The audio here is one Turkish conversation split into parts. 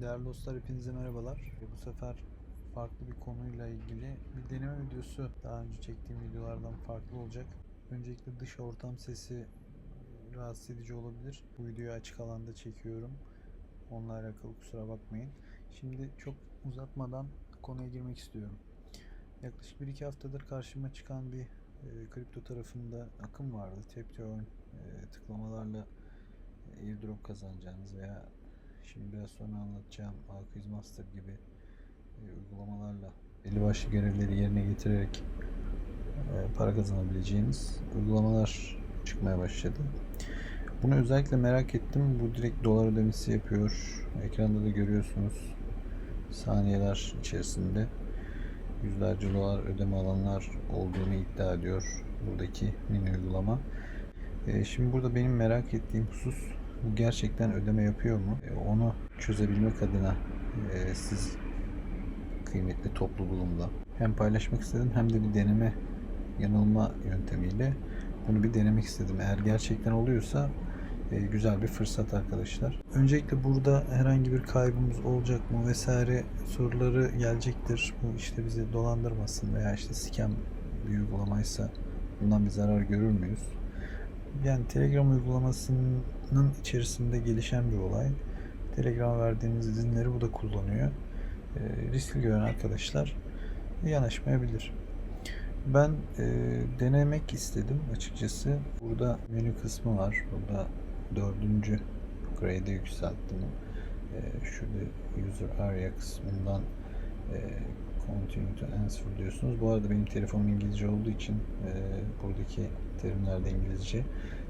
Değerli dostlar hepinize merhabalar. Bu sefer farklı bir konuyla ilgili bir deneme videosu daha önce çektiğim videolardan farklı olacak. Öncelikle dış ortam sesi rahatsız edici olabilir. Bu videoyu açık alanda çekiyorum. Onunla alakalı kusura bakmayın. Şimdi çok uzatmadan konuya girmek istiyorum. Yaklaşık 1-2 haftadır karşıma çıkan bir e, kripto tarafında akım vardı. Earn e, tıklamalarla airdrop kazanacağınız veya şimdi biraz sonra anlatacağım Alquiz Master gibi e, uygulamalarla belli başlı görevleri yerine getirerek e, para kazanabileceğiniz uygulamalar çıkmaya başladı. Bunu özellikle merak ettim. Bu direkt dolar ödemesi yapıyor. Ekranda da görüyorsunuz. Saniyeler içerisinde yüzlerce dolar ödeme alanlar olduğunu iddia ediyor buradaki mini uygulama. E, Şimdi burada benim merak ettiğim husus bu gerçekten ödeme yapıyor mu? E, Onu çözebilmek adına e, siz kıymetli topluluğumla hem paylaşmak istedim hem de bir deneme yanılma yöntemiyle bunu bir denemek istedim. Eğer gerçekten oluyorsa e, güzel bir fırsat arkadaşlar. Öncelikle burada herhangi bir kaybımız olacak mı vesaire soruları gelecektir. Bu işte bizi dolandırmasın veya işte scam bir uygulamaysa bundan bir zarar görür müyüz? Yani Telegram uygulamasının içerisinde gelişen bir olay. Telegram'a verdiğiniz izinleri bu da kullanıyor. E, riskli gören arkadaşlar yanaşmayabilir. Ben e, denemek istedim açıkçası. Burada menü kısmı var. Burada dördüncü grade'e yükselttim. E, şurada user area kısmından continue to answer diyorsunuz. Bu arada benim telefonum İngilizce olduğu için e, buradaki terimler de İngilizce.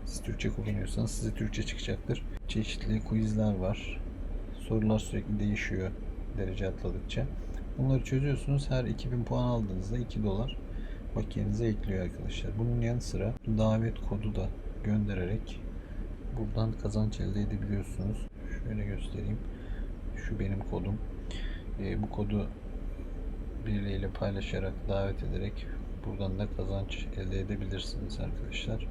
Siz Türkçe kullanıyorsanız size Türkçe çıkacaktır. Çeşitli quizler var. Sorular sürekli değişiyor derece atladıkça. Bunları çözüyorsunuz. Her 2000 puan aldığınızda 2 dolar bakiyenize ekliyor arkadaşlar. Bunun yanı sıra davet kodu da göndererek buradan kazanç elde edebiliyorsunuz. Şöyle göstereyim. Şu benim kodum. Ee, bu kodu birileriyle paylaşarak davet ederek buradan da kazanç elde edebilirsiniz arkadaşlar.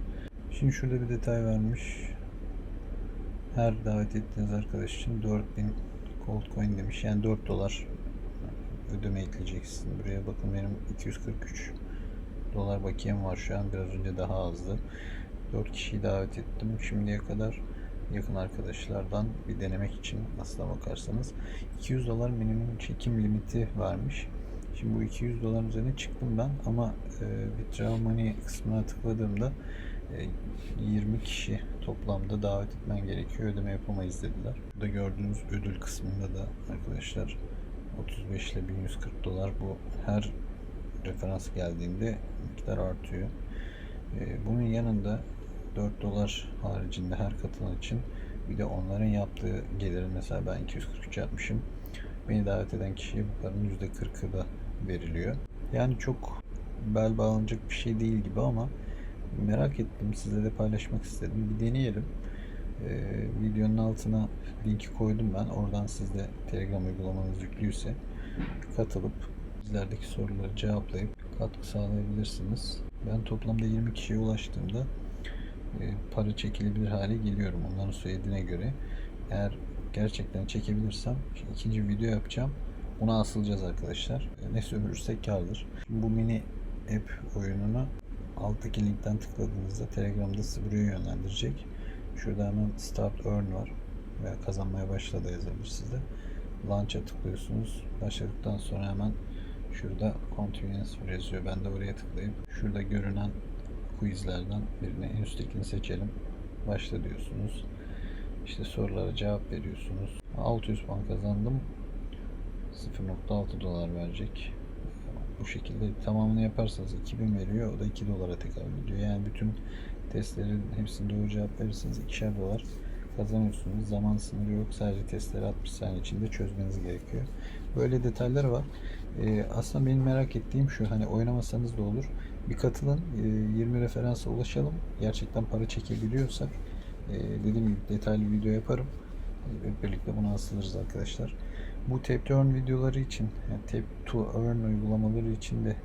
Şimdi şurada bir detay vermiş. Her davet ettiğiniz arkadaş için 4000 gold coin demiş. Yani 4 dolar ödeme ekleyeceksin. Buraya bakın benim 243 dolar bakiyem var şu an. Biraz önce daha azdı. 4 kişiyi davet ettim. Şimdiye kadar yakın arkadaşlardan bir denemek için aslına bakarsanız 200 dolar minimum çekim limiti varmış. Şimdi bu 200 doların üzerine çıktım ben ama e, Withdraw Money kısmına tıkladığımda e, 20 kişi toplamda davet etmen gerekiyor. Ödeme yapamayız dediler. Burada gördüğünüz ödül kısmında da arkadaşlar 35 ile 1140 dolar bu her referans geldiğinde miktar artıyor. E, bunun yanında 4 dolar haricinde her katılan için bir de onların yaptığı gelirin mesela ben 243 yapmışım. Beni davet eden kişiye bu paranın %40'ı da veriliyor. Yani çok bel bağlanacak bir şey değil gibi ama merak ettim. Sizle de paylaşmak istedim. Bir deneyelim. Ee, videonun altına linki koydum ben. Oradan siz de Telegram uygulamanız yüklüyse katılıp bizlerdeki soruları cevaplayıp katkı sağlayabilirsiniz. Ben toplamda 20 kişiye ulaştığımda e, para çekilebilir hale geliyorum. Onların söylediğine göre. Eğer gerçekten çekebilirsem ikinci video yapacağım. Buna asılacağız arkadaşlar. E, Ne sömürürsek kardır. Şimdi bu mini app oyununu alttaki linkten tıkladığınızda Telegram'da sizi buraya yönlendirecek. Şurada hemen Start Earn var. Veya kazanmaya başla da yazabilir size. Launch'a tıklıyorsunuz. Başladıktan sonra hemen şurada Continue Answer yazıyor. Ben de oraya tıklayıp şurada görünen quizlerden birini en üsttekini seçelim. Başla diyorsunuz. İşte sorulara cevap veriyorsunuz. 600 puan kazandım. 0.6 dolar verecek. Bu şekilde tamamını yaparsanız 2000 veriyor. O da 2 dolara tekabül ediyor. Yani bütün testlerin hepsine doğru cevap verirseniz 2'şer dolar kazanıyorsunuz. Zaman sınırı yok. Sadece testleri 60 saniye içinde çözmeniz gerekiyor. Böyle detaylar var. Ee, aslında benim merak ettiğim şu hani oynamasanız da olur. Bir katılın. e, 20 referansa ulaşalım. Gerçekten para çekebiliyorsak e, dediğim gibi detaylı video yaparım. Hep birlikte buna asılırız arkadaşlar. Bu Tap to Earn videoları için, yani Tap to Earn uygulamaları için de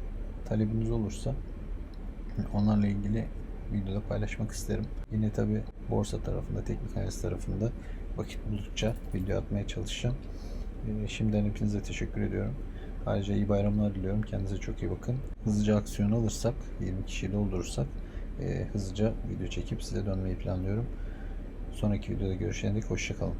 talebiniz olursa onlarla ilgili videoda paylaşmak isterim. Yine tabi borsa tarafında, teknik analiz tarafında vakit buldukça video atmaya çalışacağım. E, Şimdiden hepinize teşekkür ediyorum. Ayrıca iyi bayramlar diliyorum. Kendinize çok iyi bakın. Hızlıca aksiyon alırsak, 20 kişiyi doldurursak e, hızlıca video çekip size dönmeyi planlıyorum. Sonraki videoda görüşene dek hoşçakalın.